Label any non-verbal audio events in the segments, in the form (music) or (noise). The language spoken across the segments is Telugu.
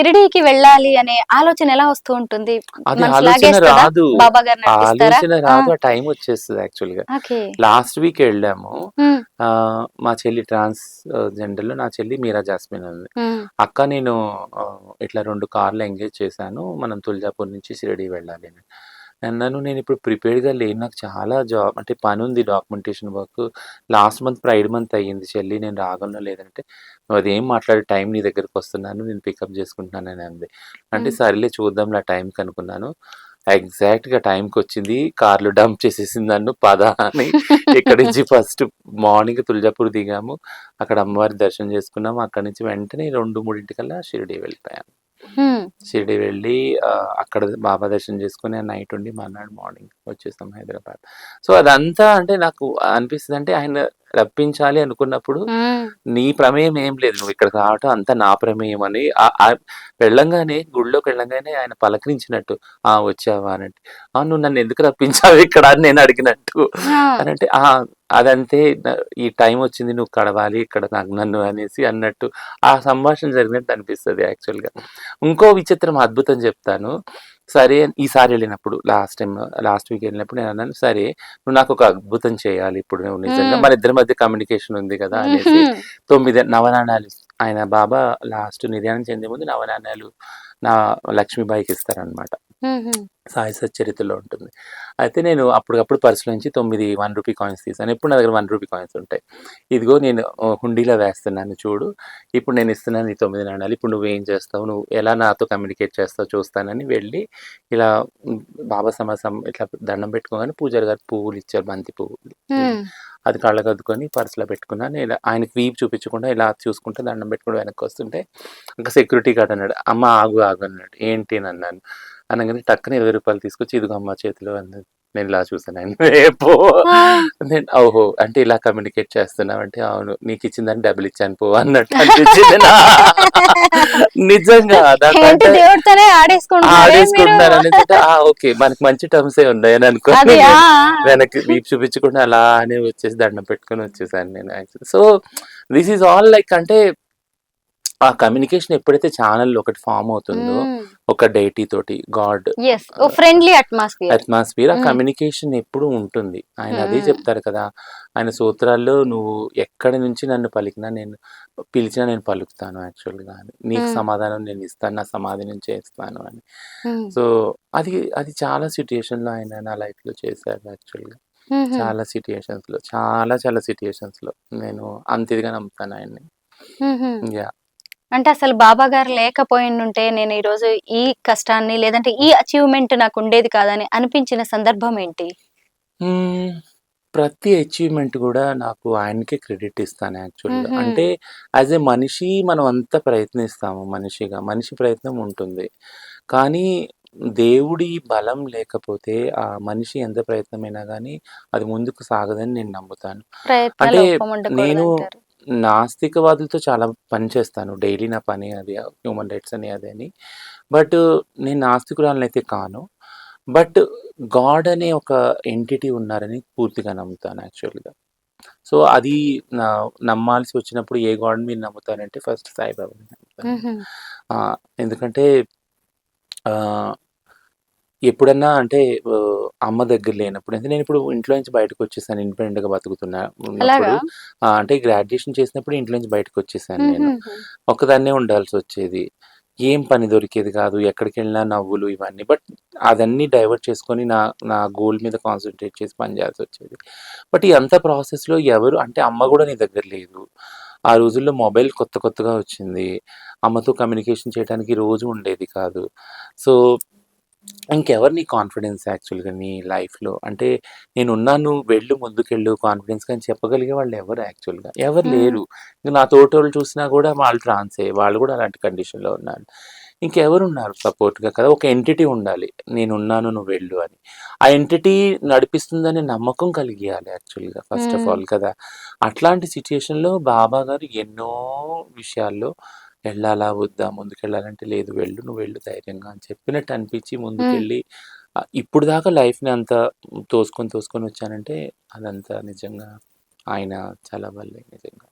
షిరిడీకి వెళ్ళాలి అనే ఆలోచన ఎలా వస్తూ ఉంటుంది? రాదు. ఆలోచన రాదు టైం వచ్చేస్తుంది యాక్చువల్గా. లాస్ట్ వీక్ వెళ్ళాము. మా చెల్లి ట్రాన్స్ జెండర్లో నా చెల్లి మీరా జాస్మిన్ ఉంది అక్క నేను ఇట్లా రెండు కార్లు ఎంగేజ్ చేశాను. మనం తులజాపూర్ నుంచి షిరిడి వెళ్ళాలి అని. అన్నాను నేను ఇప్పుడు ప్రిపేర్డ్గా లేను. నాకు చాలా జాబ్ అంటే పని ఉంది documentation work. Last month pride month అయ్యింది. చెల్లి నేను రాగలను లేదంటే నువ్వు అదేం మాట్లాడే టైం నీ దగ్గరికి వస్తున్నాను నేను పికప్ చేసుకుంటున్నానని అంది. అంటే. సరేలే చూద్దాం నా టైంకి అనుకున్నాను. ఎగ్జాక్ట్గా టైంకి వచ్చింది. కార్లు డంప్ చేసేసింది నన్ను. పద అని ఇక్కడ నుంచి ఫస్ట్ మార్నింగ్ తులజాపూర్ దిగాము. అక్కడ అమ్మవారి దర్శనం చేసుకున్నాము. అక్కడ నుంచి వెంటనే రెండు మూడింటికల్లా షిరిడి వెళ్ళిపోయాను. షిరిడి వెళ్ళి అక్కడ బాబా దర్శనం చేసుకుని నైట్ ఉండి మర్నాడు మార్నింగ్ వచ్చేస్తాం హైదరాబాద్. సో అదంతా అంటే నాకు అనిపిస్తుంది అంటే ఆయన రప్పించాలి అనుకున్నప్పుడు నీ ప్రమేయం ఏం లేదు. నువ్వు ఇక్కడికి రావటం అంతా నా ప్రమేయం అని వెళ్ళంగానే గుడిలోకి వెళ్ళంగానే ఆయన పలకరించినట్టు ఆ వచ్చావా? అని అంటే "ఆ, నువ్వు నన్ను ఎందుకు రప్పించావు ఇక్కడ? అని నేను అడిగినట్టు. అని అంటే "ఆ, అదంతే ఈ టైం వచ్చింది నువ్వు కడవాలి ఇక్కడ నాకు నన్ను అనేసి అన్నట్టు ఆ సంభాషణ జరిగినట్టు అనిపిస్తుంది యాక్చువల్గా. ఇంకో విచిత్రం అద్భుతం చెప్తాను. సరే ఈసారి వెళ్ళినప్పుడు లాస్ట్ టైం లాస్ట్ వీక్ వెళ్ళినప్పుడు నేను అన్నాను సరే నువ్వు నాకు ఒక అద్భుతం చేయాలి ఇప్పుడు నువ్వు నిజంగా. మన ఇద్దరి మధ్య కమ్యూనికేషన్ ఉంది కదా అనేసి తొమ్మిది నవనాణాలు ఆయన బాబా లాస్ట్ నిర్యాణం చెందే ముందు నవనాణాలు నా లక్ష్మీబాయికి ఇస్తారనమాట సాయి సచ్చరితలో ఉంటుంది. అయితే నేను అప్పటికప్పుడు పర్సులో నుంచి తొమ్మిది వన్ రూపీ కాయిన్స్ తీసాను. ఎప్పుడు నా దగ్గర వన్ రూపీ కాయిన్స్ ఉంటాయి. ఇదిగో నేను హుండీలో వేస్తున్నాను చూడు. ఇప్పుడు నేను ఇస్తున్నాను ఈ తొమ్మిది నాణాలు. ఇప్పుడు నువ్వు ఏం చేస్తావు? నువ్వు ఎలా నాతో కమ్యూనికేట్ చేస్తావు చూస్తానని వెళ్ళి ఇలా బాబా సమాసం ఇట్లా దండం పెట్టుకోగానే పూజారి గారు పువ్వులు ఇచ్చారు బంతి పువ్వులు. అది కళ్ళకద్దుకొని పర్సులో పెట్టుకున్నాను ఇలా ఆయనకి వీప్ చూపించకుండా ఇలా చూసుకుంటే దండం పెట్టుకుంటూ వెనక్కి వస్తుంటే ఇంకా సెక్యూరిటీ గార్డ్ అన్నాడు. అమ్మ ఆగు ఆగు అన్నాడు. ఏంటి? అని అన్నాను. అనగానే టక్కన ఇరవై రూపాయలు తీసుకొచ్చి ఇదిగో అమ్మ చేతిలో అన్నది నేను ఇలా చూసాను ఆయన రేపో (laughs) నేను ఓహో అంటే ఇలా కమ్యూనికేట్ చేస్తున్నావు అంటే అవును నీకు ఇచ్చిందని డబ్బులు ఇచ్చాను పో అన్నట్టు అనిపించింది (laughs) నిజంగా ఆడేసుకుంటున్నారే అనేసి ఓకే మనకి మంచి టర్మ్స్ ఏ ఉన్నాయి అని అనుకో. అది ఆ, వెనక్కి వీప్ చూపించకుండా అలానే వచ్చేసి దండం పెట్టుకొని వచ్చేసాను నేను so this is all like అంటే ఆ కమ్యూనికేషన్ ఎప్పుడైతే ఛానల్ ఒకటి ఫామ్ అవుతుందో ఒక డైటీ తోటి గాడ్ ఫ్రెండ్లీ అట్మాస్ఫియర్. అట్మాస్ఫియర్ ఆ. కమ్యూనికేషన్ ఎప్పుడు ఉంటుంది. ఆయన అదే. చెప్తారు కదా ఆయన సూత్రాల్లో నువ్వు ఎక్కడి నుంచి నన్ను పలికినా నేను పిలిచినా నేను పలుకుతాను యాక్చువల్గా నీకు. సమాధానం నేను ఇస్తాను నా సమాధానం చేస్తాను అని. సో అది అది చాలా సిచ్యుయేషన్లో ఆయన నా లైఫ్లో చేశారు యాక్చువల్గా. చాలా సిచ్యుయేషన్స్లో చాలా చాలా సిచ్యుయేషన్స్లో నేను అంత ఇదిగా నమ్ముతాను ఆయన్ని. యా అంటే అసలు బాబా గారు లేకపోయిండుంటే నేను ఈ రోజు ఈ కష్టాన్ని లేదంటే ఈ అచీవ్మెంట్ నాకు ఉండేది కాదని అనిపించిన సందర్భం ఏంటి. ప్రతి అచీవ్మెంట్ కూడా నాకు ఆయనకే క్రెడిట్ ఇస్తాను యాక్చువల్గా. అంటే యాజ్ ఏ మనిషి మనం అంతా ప్రయత్నిస్తాము మనిషిగా మనిషి ప్రయత్నం ఉంటుంది కానీ దేవుడి బలం లేకపోతే ఆ మనిషి ఎంత ప్రయత్నమైనా కానీ అది ముందుకు సాగదని నేను నమ్ముతాను అంటే నేను. నాస్తికవాదులతో చాలా పని చేస్తాను. డైలీ నా పని అది హ్యూమన్ రైట్స్ అని అది అని. బట్ నేను నాస్తికురాలను అయితే కాను. బట్ గాడ్ అనే ఒక ఎంటిటీ ఉన్నారని పూర్తిగా నమ్ముతాను యాక్చువల్గా. సో అది నా నమ్మాల్సి వచ్చినప్పుడు ఏ గాడ్ మీరు నమ్ముతారంటే ఫస్ట్ సాయిబాబాని నమ్ముతాను. ఎందుకంటే ఎప్పుడన్నా అంటే అమ్మ దగ్గర లేనప్పుడు అంటే నేను ఇప్పుడు ఇంట్లో నుంచి బయటకు వచ్చేసాను ఇండిపెండెంట్గా బతుకుతున్నా ఉన్నప్పుడు అలాగా ఆ, అంటే గ్రాడ్యుయేషన్ చేసినప్పుడు ఇంట్లో నుంచి బయటకు వచ్చేసాను నేను. ఒకదాన్నే ఉండాల్సి వచ్చేది. ఏం పని దొరికేది కాదు ఎక్కడికి వెళ్ళినా నవ్వులు ఇవన్నీ బట్ అదన్నీ డైవర్ట్ చేసుకొని నా నా గోల్ మీద కాన్సన్ట్రేట్ చేసి పని చేయాల్సి వచ్చేది. బట్ ఈ అంత ప్రాసెస్లో ఎవరు అంటే అమ్మ కూడా నీ దగ్గర లేదు. ఆ రోజుల్లో మొబైల్ కొత్త కొత్తగా వచ్చింది. అమ్మతో కమ్యూనికేషన్ చేయడానికి రోజు ఉండేది కాదు. సో ఇంకెవరు నీ కాన్ఫిడెన్స్ యాక్చువల్గా నీ లైఫ్లో అంటే నేను ఉన్నాను వెళ్ళు ముందుకెళ్ళు కాన్ఫిడెన్స్ కానీ చెప్పగలిగే వాళ్ళు ఎవరు యాక్చువల్గా ఎవరు. లేరు. ఇంకా నా తోటి వాళ్ళు చూసినా కూడా వాళ్ళు ట్రాన్సే వాళ్ళు కూడా అలాంటి కండిషన్లో ఉన్నారు. ఇంకెవరు ఉన్నారు సపోర్ట్గా కదా ఒక ఎంటిటీ ఉండాలి. నేను ఉన్నాను నువ్వు వెళ్ళు అని. ఆ ఎంటిటీ నడిపిస్తుందనే నమ్మకం కలిగియాలి యాక్చువల్గా ఫస్ట్ ఆఫ్. ఆల్ కదా. అట్లాంటి సిచ్యుయేషన్లో బాబా గారు ఎన్నో విషయాల్లో వెళ్ళాలా వద్దా ముందుకెళ్ళాలంటే లేదు వెళ్ళు నువ్వు వెళ్ళు ధైర్యంగా అని చెప్పినట్టు అనిపించి. ముందుకెళ్ళి ఇప్పుడు దాకా లైఫ్ని అంత తోసుకొని తోసుకొని వచ్చానంటే అదంతా నిజంగా ఆయన చాలా వల్లే నిజంగా.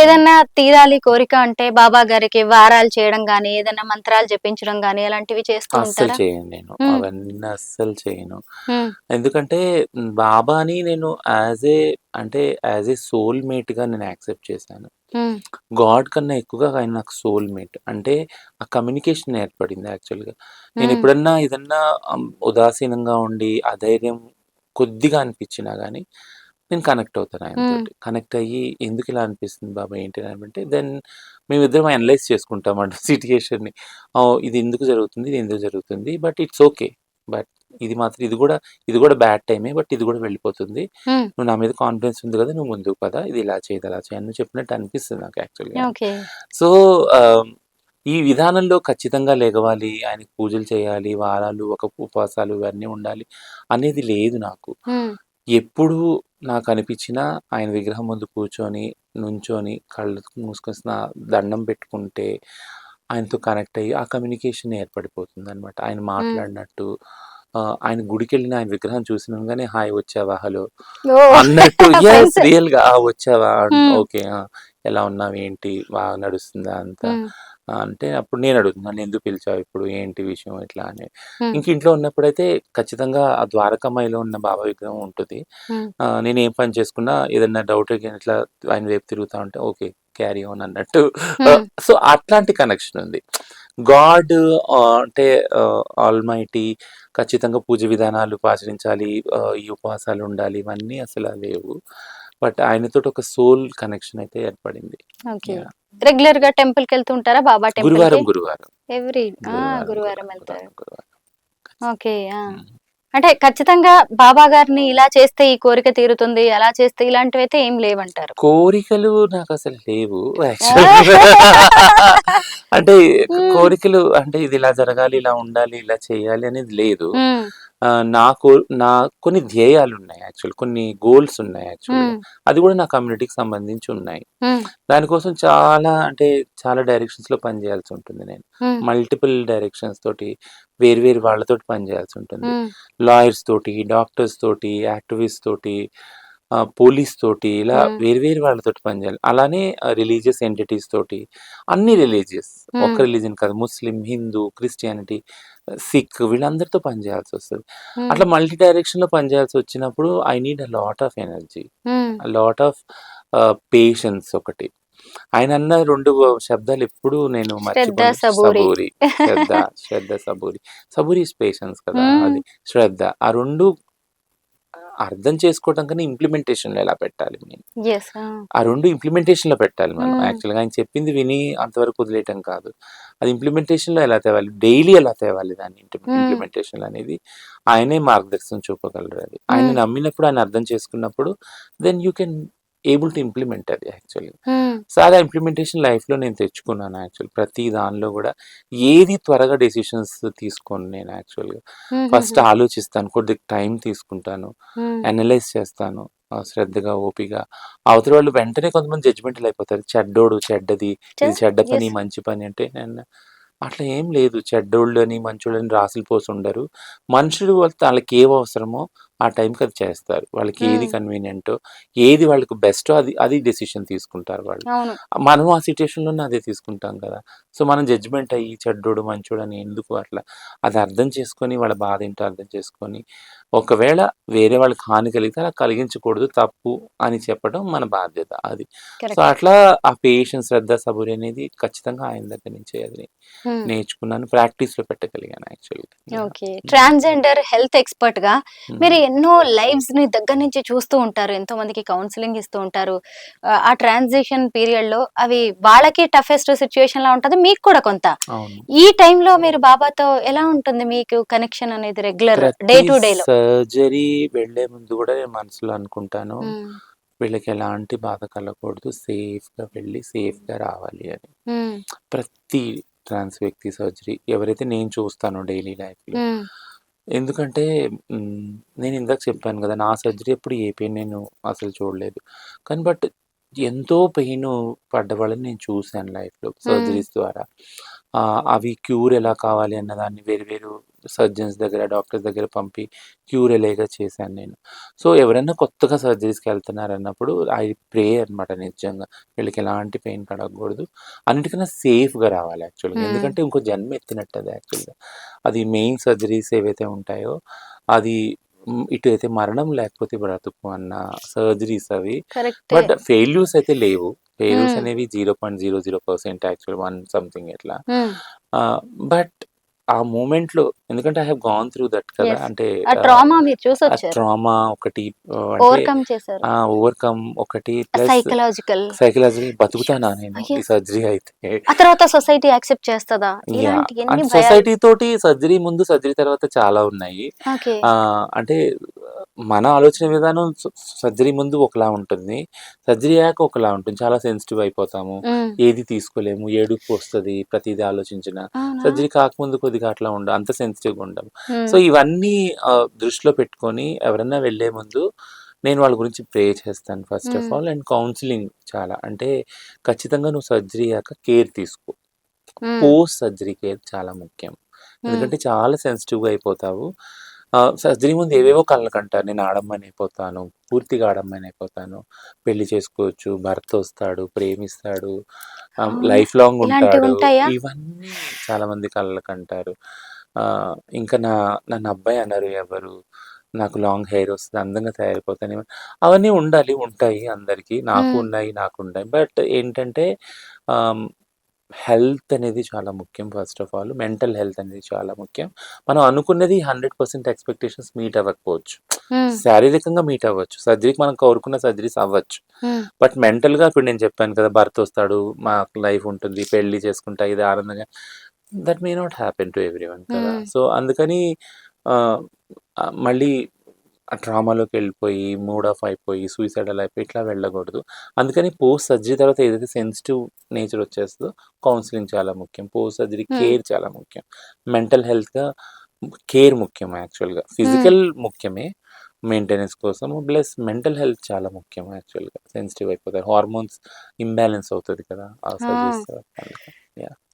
ఏదన్నా తీరాలి కోరిక అంటే బాబా గారికి వారాలు చేయడం గానీ ఏదన్నా మంత్రాలు జపించడం గానీ అలాంటివి చేస్తూ అస్సలు చేయను నేను. అవన్నీ అస్సలు చేయను. ఎందుకంటే బాబాని నేను యాజ్ ఏ అంటే యాజ్ ఏ సోల్ మేట్గా నేను యాక్సెప్ట్ చేశాను. గాడ్ కన్నా ఎక్కువగా ఆయన నాకు సోల్ మేట్ అంటే ఆ కమ్యూనికేషన్ ఏర్పడింది యాక్చువల్గా. నేను ఎప్పుడన్నా ఏదన్నా ఉదాసీనంగా ఉండి అధైర్యం కొద్దిగా అనిపించినా కానీ నేను కనెక్ట్ అవుతాను ఆయనతో ఉమ్, కనెక్ట్ అయ్యి ఎందుకు ఇలా అనిపిస్తుంది బాబా ఏంటి అని అంటే దెన్ మేమిద్దరం అనలైజ్ చేసుకుంటాం అంట (laughs) సిట్యుయేషన్ని. ఇది ఎందుకు జరుగుతుంది ఇది ఎందుకు జరుగుతుంది బట్ ఇట్స్ ఓకే. బట్ ఇది మాత్రం ఇది కూడా ఇది కూడా బ్యాడ్ టైమే బట్ ఇది కూడా వెళ్ళిపోతుంది. నువ్వు నా మీద కాన్ఫిడెన్స్ ఉంది కదా నువ్వు ముందుకు పదా ఇది ఇలా చేయదు అలా చేయని నువ్వు చెప్పినట్టు అనిపిస్తుంది నాకు యాక్చువల్గా సో ఈ విధానంలో ఖచ్చితంగా లెగవాలి ఆయనకి పూజలు చేయాలి వారాలు ఒక ఉపవాసాలు ఇవన్నీ ఉండాలి అనేది లేదు నాకు. ఎప్పుడు నాకు అనిపించినా ఆయన విగ్రహం ముందు కూర్చొని నుంచొని కళ్ళు మూసుకొని స్నా- దండం పెట్టుకుంటే ఆయనతో కనెక్ట్ అయ్యి ఆ కమ్యూనికేషన్ ఏర్పడిపోతుంది అనమాట ఆయన మాట్లాడినట్టు ఆయన గుడికి వెళ్ళిన ఆయన విగ్రహం చూసినాగానే హాయ్ వచ్చావా? హలో. (laughs) అన్నట్టు (laughs) ఎస్. రియల్గా "ఆ, వచ్చావా. ఓకే ఎలా ఉన్నావు? ఏంటి? బాగా నడుస్తుందా అంతా? అంటే అప్పుడు నేను అడుగుతున్నాను ఎందుకు పిలిచావు ఇప్పుడు? ఏంటి విషయం? ఇట్లా అని. ఇంక ఇంట్లో ఉన్నప్పుడైతే ఖచ్చితంగా ఆ ద్వారకామాయిలో ఉన్న బాబా విగ్రహం ఉంటుంది. నేను ఏం పని చేసుకున్నా ఏదన్నా డౌట్ ఇట్లా ఆయన వైపు తిరుగుతా ఉంటే ఓకే క్యారీ ఆన్ అన్నట్టు. సో అట్లాంటి కనెక్షన్ ఉంది. గాడ్ అంటే ఆల్ మైటీ ఖచ్చితంగా పూజ విధానాలు పాటించాలి ఆ, ఈ ఉపవాసాలు ఉండాలి ఇవన్నీ అసలు లేవు. బట్ ఆయనతో ఒక సోల్ కనెక్షన్ అయితే ఏర్పడింది. రెగ్యులర్గా టెంపుల్కి వెళ్తూ ఉంటారా బాబా గురువారం గురువారం. ఎవ్రీ గురువారం గురువారం వెళ్తారు. ఓకే. అంటే ఖచ్చితంగా బాబా గారిని ఇలా చేస్తే ఈ కోరిక తీరుతుంది అలా చేస్తే ఇలాంటివి అయితే ఏం లేవంటారు? కోరికలు నాకు అసలు లేవు (laughs) అంటే. కోరికలు అంటే ఇది ఇలా జరగాలి ఇలా ఉండాలి ఇలా చేయాలి అనేది లేదు. నాకు నా కొన్ని ధ్యేయాలు ఉన్నాయి యాక్చువల్ కొన్ని గోల్స్ ఉన్నాయి యాక్చువల్ అది కూడా నా కమ్యూనిటీకి సంబంధించి ఉన్నాయి. దానికోసం చాలా అంటే చాలా డైరెక్షన్స్లో పని చేయాల్సి ఉంటుంది నేను. మల్టిపుల్ డైరెక్షన్స్ తోటి వేరు వేరు వాళ్ళతోటి పని చేయాల్సి ఉంటుంది. లాయర్స్ తోటి డాక్టర్స్ తోటి యాక్టివిస్ట్ తోటి పోలీస్ తోటి ఇలా. వేరు వాళ్ళతోటి పనిచేయాలి అలానే రిలీజియస్ ఎంటిటీస్ తోటి అన్ని రిలీజియస్. ఒక్క మ్మ్. రిలీజియన్ కాదు ముస్లిం హిందూ క్రిస్టియానిటీ సిక్ వీళ్ళందరితో పనిచేయాల్సి వస్తుంది. అట్లా మల్టీ డైరెక్షన్లో పనిచేయాల్సి వచ్చినప్పుడు I need a lot of energy. Lot of patience ఒకటి. ఆయన అన్న రెండు శబ్దాలు ఎప్పుడు నేను సబూరి. సబూరి. శ్రద్ధ శ్రద్ధ సబూరి. సబూరి పేషెన్స్ కదా. అది. శ్రద్ధ. ఆ రెండు అర్థం చేసుకోవడం కన్నా ఇంప్లిమెంటేషన్లో ఎలా పెట్టాలి నేను? ఆ. రెండు ఇంప్లిమెంటేషన్లో పెట్టాలి మనం. యాక్చువల్గా ఆయన చెప్పింది విని అంతవరకు వదిలేయటం కాదు. అది ఇంప్లిమెంటేషన్లో ఎలా తేవాలి? డైలీ ఎలా తేవాలి దాన్ని. ఇంప్లిమెంటేషన్ అనేది? ఆయనే మార్గదర్శనం చూపగలరు అది. ఆయన మ్మ్. నమ్మినప్పుడు ఆయన అర్థం చేసుకున్నప్పుడు then you can able to implement అది యాక్చువల్లీ సో అది ఇంప్లిమెంటేషన్ లైఫ్లో నేను తెచ్చుకున్నాను యాక్చువల్ ప్రతి దానిలో కూడా ఏది త్వరగా డెసిషన్స్ తీసుకోను నేను యాక్చువల్గా ఫస్ట్ ఆలోచిస్తాను కొద్దిగా టైం తీసుకుంటాను అనలైజ్ చేస్తాను శ్రద్ధగా ఓపిగా. అవతల వాళ్ళు వెంటనే కొంతమంది జడ్జిమెంట్లు అయిపోతారు. చెడ్డోడు చెడ్డది ఇది చెడ్డ పని. మంచి పని అంటే నేను అట్లా ఏం లేదు. చెడ్డోళ్ళు అని మంచోళ్ళని రాసులు పోసి ఉండరు. మనుషులు వాళ్ళ వాళ్ళకి ఏవి అవసరమో ఆ టైంకి అది చేస్తారు. వాళ్ళకి ఏది కన్వీనియంటో ఏది వాళ్ళకి బెస్టో అది అది డెసిషన్ తీసుకుంటారు వాళ్ళు. మనం ఆ సిచ్యుయేషన్లోనే అదే తీసుకుంటాం కదా. సో మనం జడ్జిమెంట్ అయ్యి చెడ్డోడు మంచోడు అని ఎందుకు అట్లా? అది అర్థం చేసుకొని వాళ్ళ బాధ ఏంటో అర్థం చేసుకొని ఒకవేళ వేరే వాళ్ళకి హాని కలిగితే అలా కలిగించకూడదు తప్పు అని చెప్పడం మన బాధ్యత అది. సో అట్లా ఆ పేషెన్స్ శ్రద్ధ సబూరి అనేది ఖచ్చితంగా ఆయన దగ్గర నుంచి అది నేర్చుకున్నాను ప్రాక్టీస్లో పెట్టగలిగాను యాక్చువల్గా. ఓకే. ట్రాన్స్జెండర్ హెల్త్ ఎక్స్పర్ట్గా మీరు ఎన్నో లైవ్స్ని దగ్గర నుంచి చూస్తూ ఉంటారు ఎంతో మందికి కౌన్సిలింగ్ ఇస్తూ ఉంటారు. ఆ, ట్రాన్సిషన్ పీరియడ్లో అవి వాళ్ళకి టఫెస్ట్ సిచ్యుయేషన్ లా ఉంటది మీకు కూడా కొంత. ఈ టైంలో మీరు బాబాతో ఎలా ఉంటుంది మీకు కనెక్షన్ అనేది రెగ్యులర్ డే టు డే లో? సర్జరీ వెళ్ళే ముందు కూడా నేను మనసులో అనుకుంటాను వీళ్ళకి ఎలాంటి బాధ కలగకూడదు సేఫ్గా వెళ్ళి సేఫ్గా రావాలి అని. ప్రతి ట్రాన్స్ వ్యక్తి సర్జరీ ఎవరైతే నేను చూస్తానో డైలీ లైఫ్లో. ఎందుకంటే నేను ఇందాక చెప్పాను కదా నా సర్జరీ ఎప్పుడు ఏ పెయిన్ నేను అసలు చూడలేదు. కానీ బట్ ఎంతో పెయిన్ పడ్డ వాళ్ళని నేను చూశాను లైఫ్లో సర్జరీస్ ద్వారా. అవి క్యూర్ ఎలా కావాలి అన్న దాన్ని వేరు వేరు సర్జన్స్ దగ్గర డాక్టర్స్ దగ్గర పంపి క్యూర్ అయ్యేగా చేశాను నేను. సో ఎవరైనా కొత్తగా సర్జరీస్కి వెళ్తున్నారు అన్నప్పుడు ఐ ప్రే అనమాట నిజంగా. వీళ్ళకి ఎలాంటి పెయిన్ కలగకూడదు అన్నిటికన్నా సేఫ్గా రావాలి యాక్చువల్గా. ఎందుకంటే ఇంకో జన్మ ఎత్తినట్టు అది యాక్చువల్గా. అది మెయిన్ సర్జరీస్ ఏవైతే ఉంటాయో అది ఇటు అయితే మరణం లేకపోతే బ్రతుకు అన్న సర్జరీస్ అవి. బట్ ఫెయిల్యూర్స్ అయితే లేవు. ఫెయిల్యూర్స్. అనేవి zero point zero zero percent actual one something ఇట్లా బట్ ఆ మూమెంట్లో ఎందుకంటే I have gone through that కదా. అంటే ఆ ట్రామా మీరు ట్రామా ఒకటి ఆ, ఓవర్కమ్ చేశారు. ఓవర్కమ్ ఒకటి సైకలాజికల్ సైకలాజికల్ బతుకుతానా నేను ఈ. సర్జరీ అయితే. ఆ తర్వాత సొసైటీ యాక్సెప్ట్ చేస్తుందా? ఇలాంటి ఎన్ని సొసైటీ తోటి సర్జరీ ముందు సర్జరీ తర్వాత చాలా ఉన్నాయి. ఆ, అంటే మన ఆలోచన విధానం సర్జరీ ముందు ఒకలా ఉంటుంది. సర్జరీ అయ్యాక ఒకలా ఉంటుంది. చాలా సెన్సిటివ్ అయిపోతాము. ఏది తీసుకోలేము? ఏడుపు వస్తుంది ప్రతిదీ ఆలోచించిన. సర్జరీ కాకముందు కొద్దిగా అట్లా ఉండ అంత సెన్సిటివ్గా ఉండము. సో ఇవన్నీ దృష్టిలో పెట్టుకొని ఎవరన్నా వెళ్ళే ముందు నేను వాళ్ళ గురించి ప్రే చేస్తాను first of. All and counselling చాలా. అంటే ఖచ్చితంగా నువ్వు సర్జరీ అయ్యాక కేర్ తీసుకో. పోస్ట్ సర్జరీ కేర్ చాలా ముఖ్యం. ఎందుకంటే చాలా సెన్సిటివ్గా అయిపోతావు. సర్జరీ ముందు ఏవేవో కళ్ళకు అంటారు నేను ఆడమ్మని అయిపోతాను పూర్తిగా ఆడమ్మని అయిపోతాను పెళ్ళి చేసుకోవచ్చు భర్త వస్తాడు ప్రేమిస్తాడు. లైఫ్ లాంగ్ ఉంటాడు? ఇవన్నీ చాలా మంది కళ్ళకు అంటారు. ఇంకా నా నన్ను అబ్బాయి అన్నారు ఎవరు? నాకు లాంగ్ హెయిర్ వస్తుంది అందంగా తయారైపోతాను. ఏమ- అవన్నీ ఉండాలి ఉంటాయి అందరికీ. నాకు. ఉన్నాయి నాకు ఉన్నాయి. బట్ ఏంటంటే హెల్త్ అనేది చాలా ముఖ్యం first of all. Mental health అనేది చాలా ముఖ్యం. మనం అనుకున్నది హండ్రెడ్ పర్సెంట్ ఎక్స్పెక్టేషన్స్ మీట్ అవ్వకపోవచ్చు. శారీరకంగా మీట్ అవ్వచ్చు. సర్జరీకి మనం కోరుకున్న సర్జరీస్ అవ్వచ్చు. బట్ మెంటల్గా ఇప్పుడు నేను చెప్పాను కదా భర్త వస్తాడు మాకు లైఫ్ ఉంటుంది పెళ్ళి చేసుకుంటా ఇది ఆనందంగా. That may not happen to everyone కదా. సో అందుకని మళ్ళీ ఆ ట్రామాలోకి వెళ్ళిపోయి మూడ్ ఆఫ్ అయిపోయి సూసైడల్ అయిపోయి ఇట్లా వెళ్ళకూడదు. అందుకని పోస్ట్ సర్జరీ తర్వాత ఏదైతే సెన్సిటివ్ నేచర్ వచ్చేస్తుందో కౌన్సిలింగ్ చాలా ముఖ్యం. Post surgery. కేర్ చాలా ముఖ్యం. మెంటల్ హెల్త్గా కేర్ ముఖ్యం యాక్చువల్గా ఫిజికల్ ముఖ్యమే మెయింటెనెన్స్ కోసం. ప్లస్ మెంటల్ హెల్త్ చాలా ముఖ్యం యాక్చువల్గా సెన్సిటివ్ అయిపోతాయి హార్మోన్స్ ఇంబ్యాలెన్స్ అవుతుంది కదా ఆ సర్జరీస్